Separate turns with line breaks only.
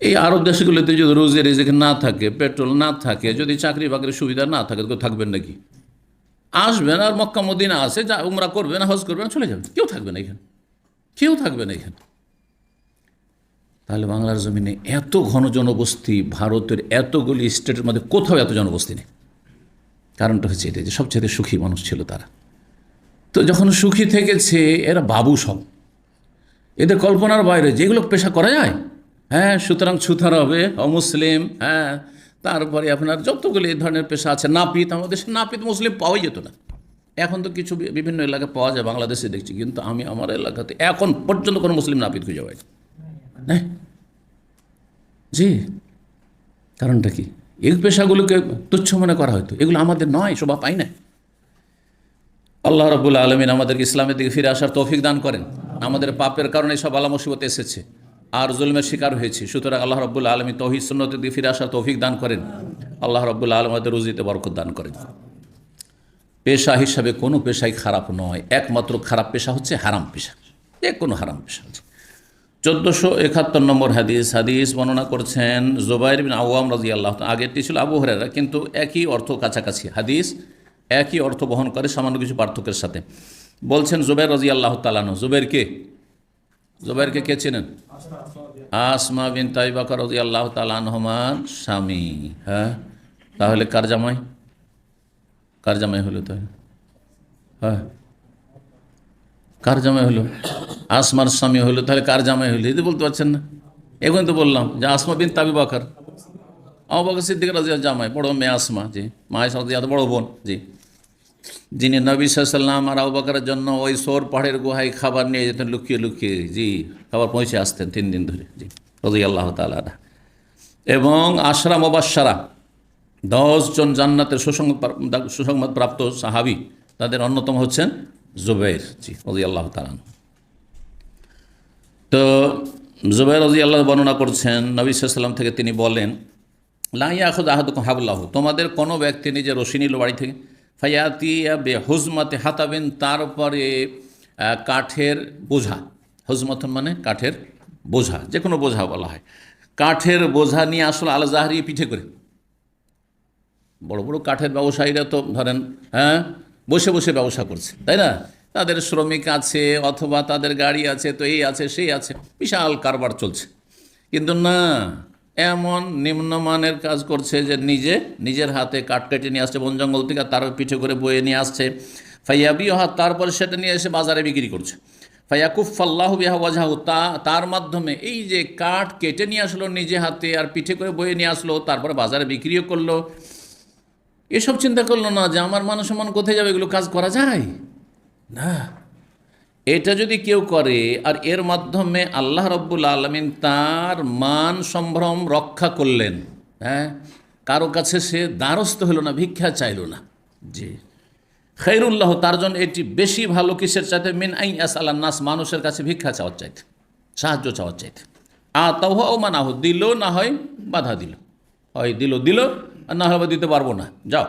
এই আরব দেশগুলোতে যদি রোজি রেজেক না থাকে, পেট্রোল না থাকে, যদি চাকরি বাকরির সুবিধা না থাকে, তো থাকবেন নাকি? আসবেন আর মক্কা মদিনা আছে, যা উমরা করবেন, হজ করবেন, চলে যাবেন। কেউ থাকবে না এখানে। কেউ থাকবে না এখানে। তাহলে বাংলার জমিনে এত ঘন জনবস্তি, ভারতের এতগুলি স্টেটের মধ্যে কোথাও এত জনবস্তি নেই। কারণটা হচ্ছে এটাই যে সবচেয়ে সুখী মানুষ ছিল তারা। তো যখন সুখী থেকেছে, এরা বাবু সব। এদের কল্পনার বাইরে যেগুলো পেশা করা যায় হ্যাঁ সুতরাং ছুতার হবে অমুসলিম হ্যাঁ তারপরে আপনার যতগুলি এই ধরনের পেশা আছে, নাপিত, আমাদের দেশে নাপিত মুসলিম পাওয়াই যেত না। এখন তো কিছু বিভিন্ন এলাকায় পাওয়া যায়, বাংলাদেশে দেখছি, কিন্তু আমি আমার এলাকাতে এখন পর্যন্ত কোনো মুসলিম নাপিত খুঁজে পাই হ্যাঁ? জি। কারণটা কি? এই পেশাগুলোকে তুচ্ছ মনে করা হয়তো, এগুলো আমাদের নয়, শোভা পাই না। আল্লাহ রবুল্লা আলমিন আমাদেরকে ইসলামের দিকে ফিরে আসার তৌফিক দান করেন। আমাদের পাপের কারণে সব আলা মুসিবত এসেছে। আর জুলমের শিকার হয়েছি। সুতরাং আল্লাহ রব্বুল্লা আলমী তৌহিদ সুন্নতের দিকে ফিরে আসার তৌফিক দান করেন। আল্লাহ রব্বুল্লা আলম আমাদের রুজিতে বরকত দান করেন। পেশা হিসাবে কোনো পেশাই খারাপ নয়। একমাত্র খারাপ পেশা হচ্ছে হারাম পেশা। যে কোনো হারাম পেশা আছে চোদ্দোশো একাত্তর নম্বর হাদিস হাদিস বর্ণনা করছেন জোবাইর বিন আওয়াম রাজি আল্লাহ আগেরটি ছিল আবু হরেরা কিন্তু একই অর্থ কাছাকাছি। হাদিস একই অর্থ বহন করে সামান্য কিছু পার্থক্যের সাথে। বলছেন জুবাইর রাজি আল্লাহ তালানো জুবাইরকে জুবাইরকে কে চেনেন? আসমা বিন তাইবাকর রাজি আল্লাহ তালানহমার স্বামী হ্যাঁ? তাহলে কার জামাই? কার জামাই হলো তাহলে? হ্যাঁ? কার জামাই হলো? আসমার স্বামী হলো তাহলে কার জামাই হলো? এতে বলতে পারছেন না। এখন তো বললাম যে আসমা বিন তাবি বাকার। আবু বকর সিদ্দিক রাজিয়া জামাই, বড় মেয়ে আসমা, জি। মায়ের সাথে বড় বোন, জি। যিনি নবী সাল্লাম আর আবু বকরের জন্য ওই সোর পাহাড়ের গুহায় খাবার নিয়ে যেতেন, লুকিয়ে লুকিয়ে, জি, খাবার পৌঁছে আসতেন তিন দিন ধরে, জি রাজি আল্লাহ তালা এবং আশরা মোবাসারা দশজন জান্নাতের সুসংবাদ সুসংবাদ প্রাপ্ত সাহাবি, তাদের অন্যতম হচ্ছেন জুবের জি রাজি আল্লাহ তালান তো জুবের রাজি আল্লাহ বর্ণনা করছেন, নবী সাল্লাম থেকে তিনি বলেন লাইয়া আখুদ আহাদ হাবুল্লাহ তোমাদের কোনো ব্যক্তি নিজে রশি নিল বাড়ি থেকে ফাইয়াতিয়া বে হুজমাতে হাতাবেন, তারপরে কাঠের বোঝা। হুজমাতন মানে কাঠের বোঝা যে কোনো বোঝা বলা হয়। কাঠের বোঝা নিয়ে আসলে আল জাহারি পিঠে করে। বড় বড় কাঠের ব্যবসায়ীরা তো ধরেন হ্যাঁ বসে বসে ব্যবসা করছে, তাই না? তাদের শ্রমিক আছে অথবা তাদের গাড়ি আছে, তো এই আছে, সেই আছে, বিশাল কারবার চলছে। কিন্তু না এমন নিম্নমানের কাজ করছে যে নিজে, নিজের হাতে কাঠ কেটে নিয়ে আসছে, বন জঙ্গল থেকে তার পিঠে করে বয়ে নিয়ে আসছে। ফাইয়াবি হাত তারপরে সেটা নিয়ে এসে বাজারে বিক্রি করছে। ফাইয়াকুফাল্লাহ বিহা ওয়াজাহু তা, তার মাধ্যমে এই যে কাঠ কেটে নিয়ে আসলো নিজে হাতে আর পিঠে করে বয়ে নিয়ে আসলো, তারপরে বাজারে বিক্রিও করল। এসব চিন্তা করল না যে আমার মান সম্মান কোথায় যাবে? এগুলো কাজ করা যায়? না। এটা যদি কেউ করে, আর এর মাধ্যমে আল্লাহ রব্বুল আলমিন তার মান, সম্ভ্রম রক্ষা করলেন হ্যাঁ? কারও কাছে সে দ্বারস্থ হলো না, ভিক্ষা চাইল না। জি। খৈরুল্লাহ তার জন্য এটি বেশি ভালো কিসের চাইতে? মিন আই আস আল্লাহ নাস, মানুষের কাছে ভিক্ষা চাওয়ার চাইতে, সাহায্য চাওয়ার চাইতে। আ তাও ও মানাহ, দিল না হয় বাধা দিল। হয় দিল দিল, আর না হয় দিতে পারব না। যাও।